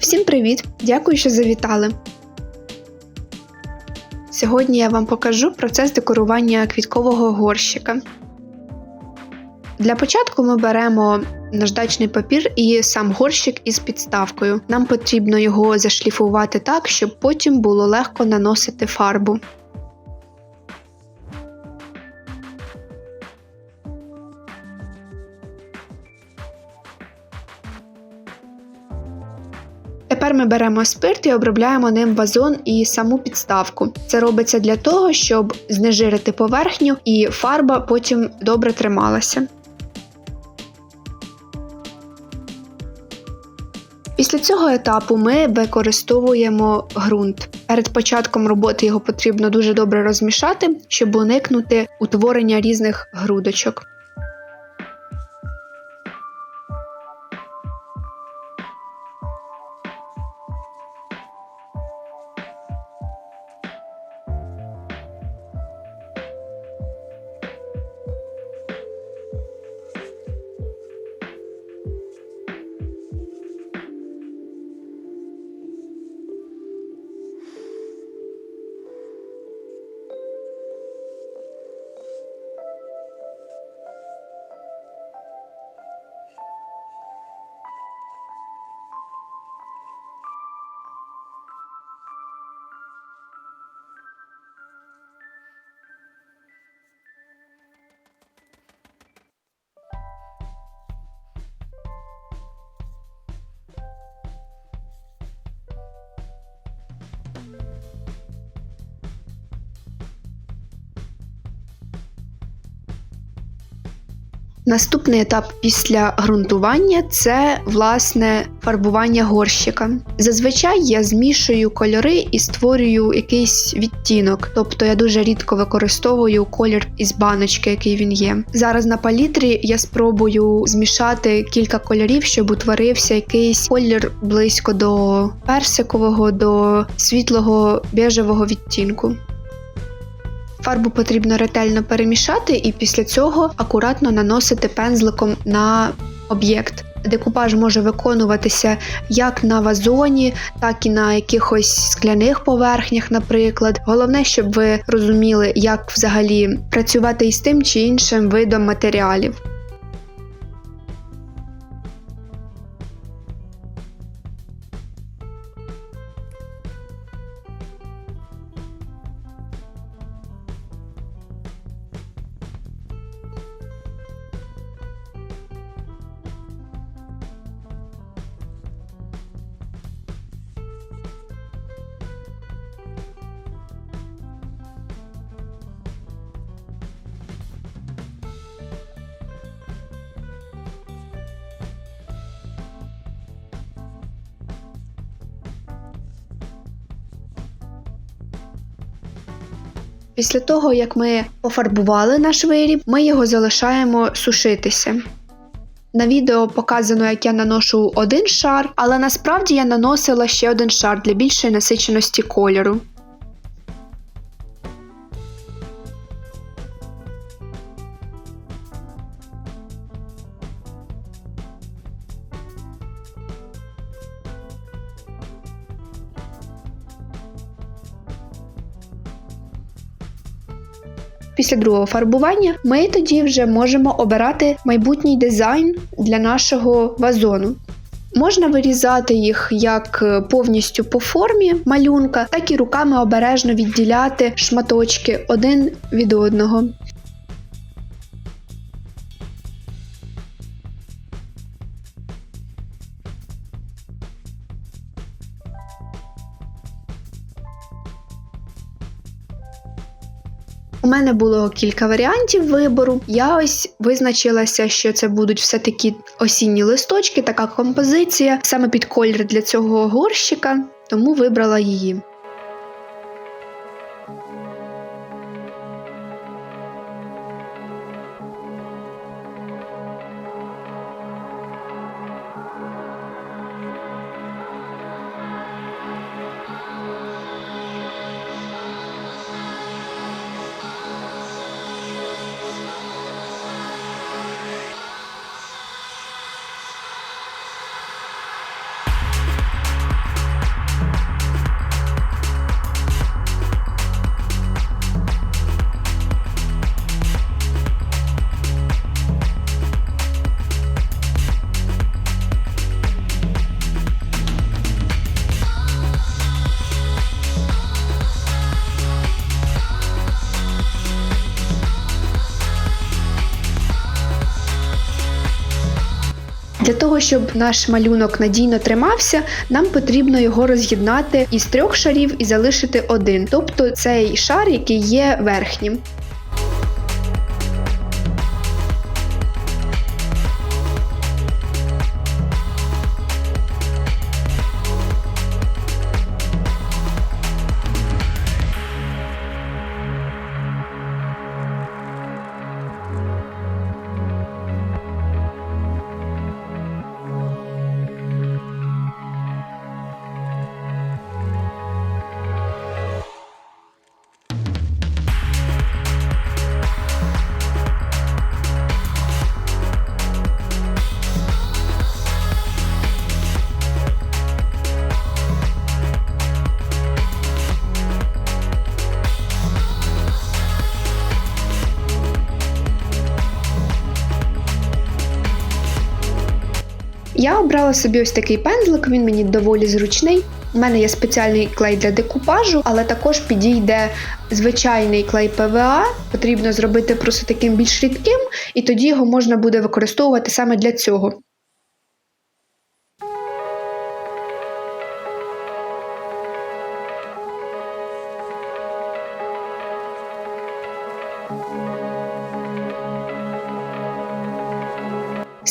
Всім привіт! Дякую, що завітали. Сьогодні я вам покажу процес декорування квіткового горщика. Для початку ми беремо наждачний папір і сам горщик із підставкою. Нам потрібно його зашліфувати так, щоб потім було легко наносити фарбу. Тепер ми беремо спирт і обробляємо ним вазон і саму підставку. Це робиться для того, щоб знежирити поверхню і фарба потім добре трималася. Після цього етапу ми використовуємо ґрунт. Перед початком роботи його потрібно дуже добре розмішати, щоб уникнути утворення різних грудочок. Наступний етап після ґрунтування це власне фарбування горщика. Зазвичай я змішую кольори і створюю якийсь відтінок, тобто я дуже рідко використовую колір із баночки, який він є. Зараз на палітрі я спробую змішати кілька кольорів, щоб утворився якийсь колір близько до персикового, до світлого бежевого відтінку. Фарбу потрібно ретельно перемішати і після цього акуратно наносити пензликом на об'єкт. Декупаж може виконуватися як на вазоні, так і на якихось скляних поверхнях, наприклад. Головне, щоб ви розуміли, як взагалі працювати із тим чи іншим видом матеріалів. Після того, як ми пофарбували наш виріб, ми його залишаємо сушитися. На відео показано, як я наношу один шар, але насправді я наносила ще один шар для більшої насиченості кольору. Після другого фарбування ми тоді вже можемо обирати майбутній дизайн для нашого вазону. Можна вирізати їх як повністю по формі малюнка, так і руками обережно відділяти шматочки один від одного. У мене було кілька варіантів вибору. Я ось визначилася, що це будуть все такі осінні листочки, така композиція, саме під колір для цього горщика, тому вибрала її. Для того, щоб наш малюнок надійно тримався, нам потрібно його роз'єднати із трьох шарів і залишити один, тобто цей шар, який є верхнім. Я обрала собі ось такий пензлик, він мені доволі зручний. У мене є спеціальний клей для декупажу, але також підійде звичайний клей ПВА. Потрібно зробити просто таким більш рідким, і тоді його можна буде використовувати саме для цього.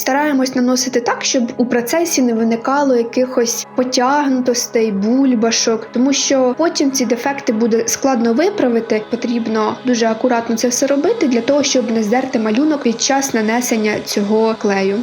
Стараємось наносити так, щоб у процесі не виникало якихось потягнутостей, бульбашок, тому що потім ці дефекти буде складно виправити. Потрібно дуже акуратно це все робити для того, щоб не здерти малюнок під час нанесення цього клею.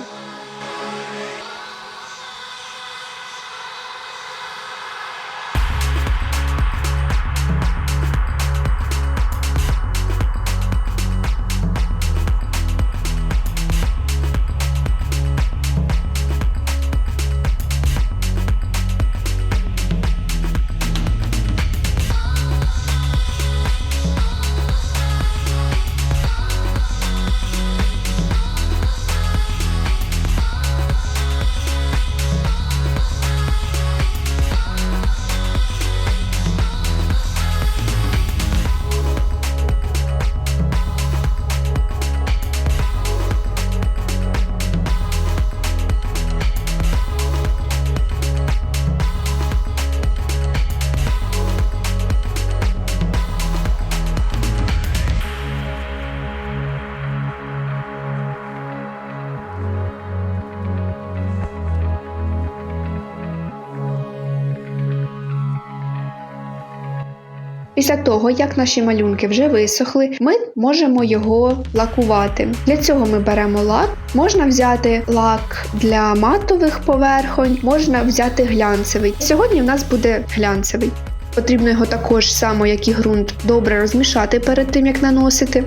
Після того, як наші малюнки вже висохли, ми можемо його лакувати. Для цього ми беремо лак. Можна взяти лак для матових поверхонь, можна взяти глянцевий. Сьогодні в нас буде глянцевий. Потрібно його також само, як і ґрунт, добре розмішати перед тим, як наносити.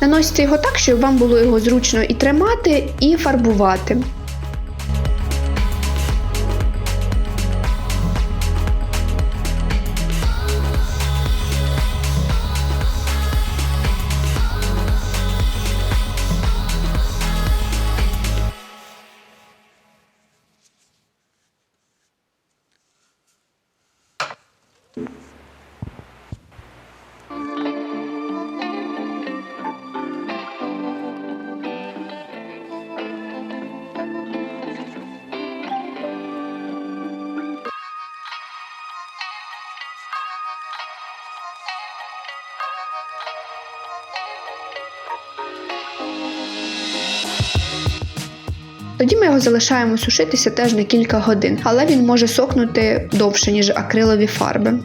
Наносите його так, щоб вам було його зручно і тримати, і фарбувати. Залишаємо сушитися теж на кілька годин, але він може сохнути довше, ніж акрилові фарби.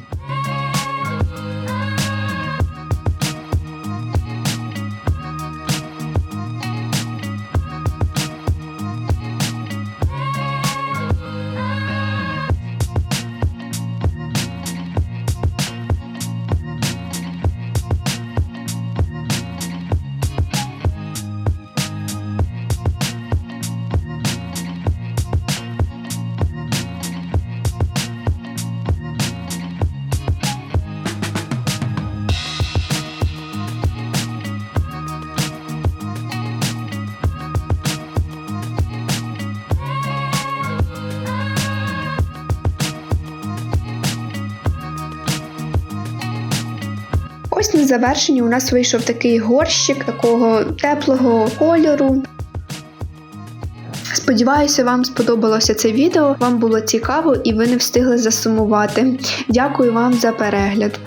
На завершенні у нас вийшов такий горщик такого теплого кольору. Сподіваюся, вам сподобалося це відео, вам було цікаво і ви не встигли засумувати. Дякую вам за перегляд.